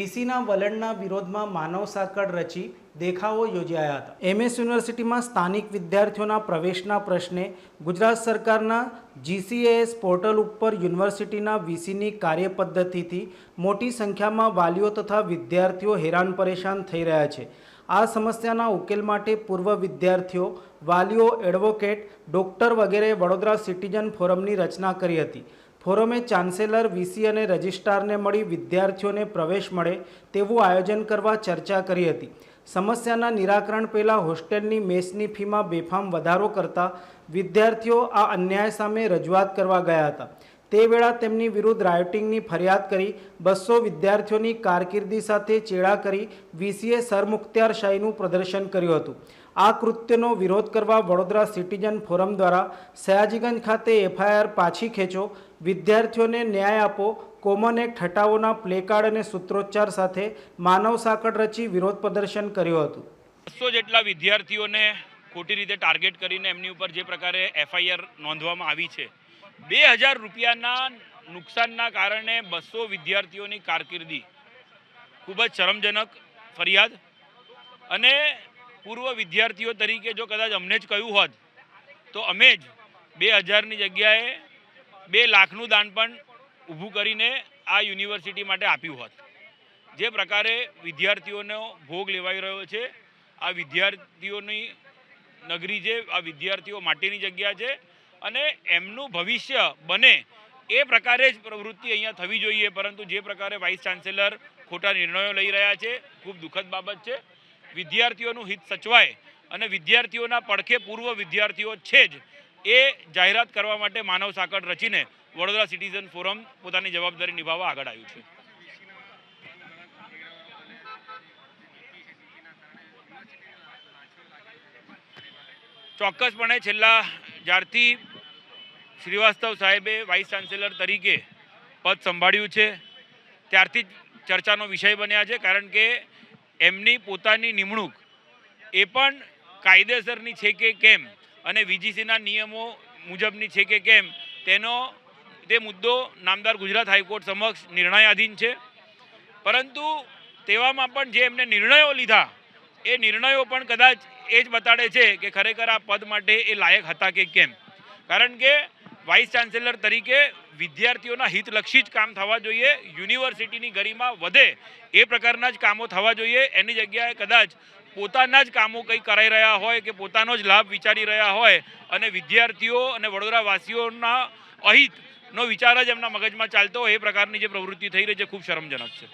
વીસીના વલણના વિરોધમાં માનવ સાંકળ રચી દેખાવો યોજાયા હતા. એમએસ યુનિવર્સિટીમાં સ્થાનિક વિદ્યાર્થીઓના પ્રવેશના પ્રશ્ને ગુજરાત સરકારના જીસીએએસ પોર્ટલ ઉપર યુનિવર્સિટીના વીસીની કાર્યપદ્ધતિથી મોટી સંખ્યામાં વાલીઓ તથા વિદ્યાર્થીઓ હેરાન પરેશાન થઈ રહ્યા છે. આ સમસ્યાના ઉકેલ માટે પૂર્વ વિદ્યાર્થીઓ, વાલીઓ, એડવોકેટ, ડોક્ટર વગેરે વડોદરા સિટીઝન ફોરમની રચના કરી હતી. ફોરમે ચાન્સેલર, વીસી અને રજિસ્ટ્રારને મળી વિદ્યાર્થીઓને પ્રવેશ મળે તેવું આયોજન કરવા ચર્ચા કરી હતી. સમસ્યાના નિરાકરણ પહેલાં હોસ્ટેલની મેસની ફીમાં બેફામ વધારો કરતા વિદ્યાર્થીઓ આ અન્યાય સામે રજૂઆત કરવા ગયા હતા. તે વેળા તેમની વિરુદ્ધ રાયોટિંગની ફરિયાદ કરી, બસો વિદ્યાર્થીઓની કારકિર્દી સાથે ચેડા કરી વીસીએ સરમુખત્યારશાહીનું પ્રદર્શન કર્યું હતું. આ કૃત્યનો વિરોધ કરવા વડોદરા સિટીઝન ફોરમ દ્વારા સયાજીગંજ ખાતે એફઆઈઆર પાછી ખેંચો વિદ્યાર્થીઓને ન્યાય આપો, કોમન એક્ટ હટાવોના પ્લેકાર્ડ અને સૂત્રોચ્ચાર સાથે માનવ સાંકળ રચી વિરોધ પ્રદર્શન કર્યું હતું. બસો જેટલા વિદ્યાર્થીઓને ખોટી રીતે ટાર્ગેટ કરીને એમની ઉપર જે પ્રકારે એફઆઈઆર નોંધવામાં આવી છે, બે હજાર રૂપિયાના નુકસાનના કારણે બસો વિદ્યાર્થીઓની કારકિર્દી ખૂબ જ શરમજનક ફરિયાદ અને પૂર્વ વિદ્યાર્થીઓ તરીકે જો કદાચ અમને જ કહ્યું હોત, તો અમે જ બે હજારની જગ્યાએ બે લાખનું દાન પણ ઊભું કરીને આ યુનિવર્સિટી માટે આપ્યું હોત. જે પ્રકારે વિદ્યાર્થીઓનો ભોગ લેવાઈ રહ્યો છે. આ વિદ્યાર્થીઓની નગરી છે આ વિદ્યાર્થીઓ માટેની જગ્યા છે અને એમનું ભવિષ્ય બને એ પ્રકારે જ પ્રવૃત્તિ અહીંયા થવી જોઈએ. પરંતુ જે પ્રકારે વાઇસ ચાન્સેલર ખોટા નિર્ણયો લઈ રહ્યા છે, ખૂબ દુઃખદ બાબત છે. વિદ્યાર્થીઓનું હિત સચવાય અને વિદ્યાર્થીઓના પડખે પૂર્વ વિદ્યાર્થીઓ છે જ એ જાહેરાત કરવા માટે માનવ સાંકળ રચીને વડોદરા સિટીઝન ફોરમ પોતાની જવાબદારી નિભાવવા આગળ આવ્યું છે. ચોક્કસપણે છેલ્લા જ્યારથી શ્રીવાસ્તવ સાહેબે વાઇસ ચાન્સેલર તરીકે પદ સંભાળ્યું છે, ત્યારથી ચર્ચાનો વિષય બન્યા છે, કારણ કે એમની પોતાની નિમણૂક એ પણ કાયદેસરની છે કે કેમ? અને વીજીસીના નિયમો મુજબની છે કે કેમ, તેનો તે મુદ્દો નામદાર ગુજરાત હાઈકોર્ટ સમક્ષ નિર્ણયાધીન છે. પરંતુ તેવામાં પણ જે એમને નિર્ણયો લીધા, એ નિર્ણયો પણ કદાચ એ જ બતાડે છે કે ખરેખર આ પદ માટે એ લાયક હતા કે કેમ. કારણ કે વાઇસ ચાન્સેલર તરીકે વિદ્યાર્થીઓના હિતલક્ષી જ કામ થવા જોઈએ, યુનિવર્સિટીની ગરિમા વધે એ પ્રકારના જ કામો થવા જોઈએ. એની જગ્યાએ કદાચ પોતાના જ કામો કંઈ કરાઈ રહ્યા હોય કે પોતાનો જ લાભ વિચારી રહ્યા હોય અને વિદ્યાર્થીઓ અને વડોદરાવાસીઓના અહિતનો વિચાર જ એમના મગજમાં ચાલતો હોય એ પ્રકારની જે પ્રવૃત્તિ થઈ રહી છે, ખૂબ શરમજનક છે.